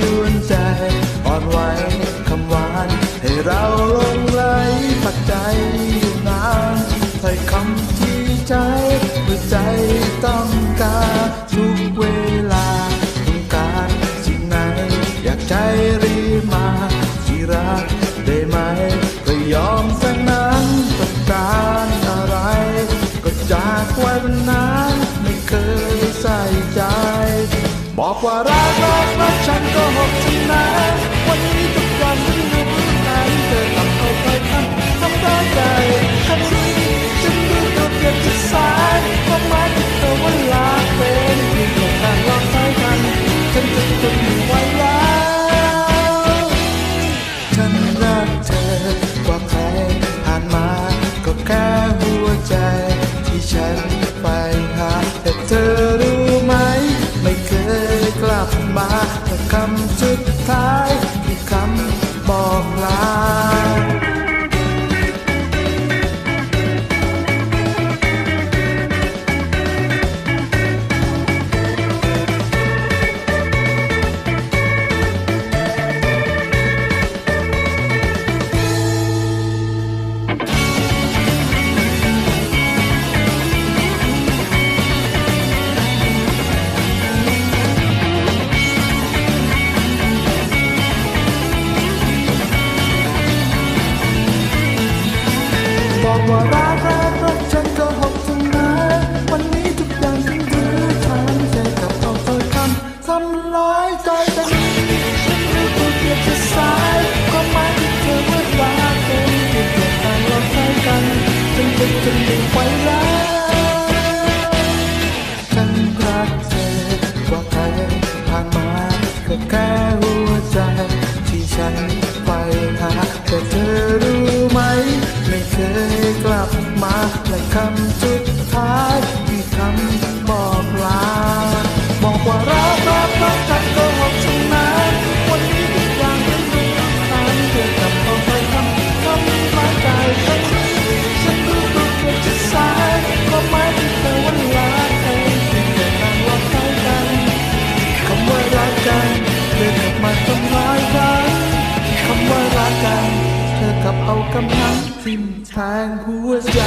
ยวนใจอ่อนไหวคำหวานให้เรา อกว่ารักรักรักฉันก็หกที่ไหนวันนี้ทุกอย่างที่รู้นั้นเธอทำเอาไปทำทำร้ายใจฉันรู้ฉันรู้ตัวเกียดจะสายความหมายที่เธอว่าลาเป็นเพียงแค่กางลองใช้กันฉันจะทนไม่ไหว บอกว่ารักรักรักฉันก็หกทำไมวันนี้ทุกอย่างฉันรู้อทันใจกับเอาถ้อคำทำร้ายใจแต่ฉันรู้ตัวเกียดจะสายความหมายที่เธอว่ารักเป็นเพียงแค่การหลอใช้กันจนเป็นจนไม่ไหวแล้ฉันรักเธอกว่าใครผ่านมาก็แค่หัวใจที่ฉันไปหาแต่เธอ มาและคำจุด กำลังทิ่มแทงหัวใจ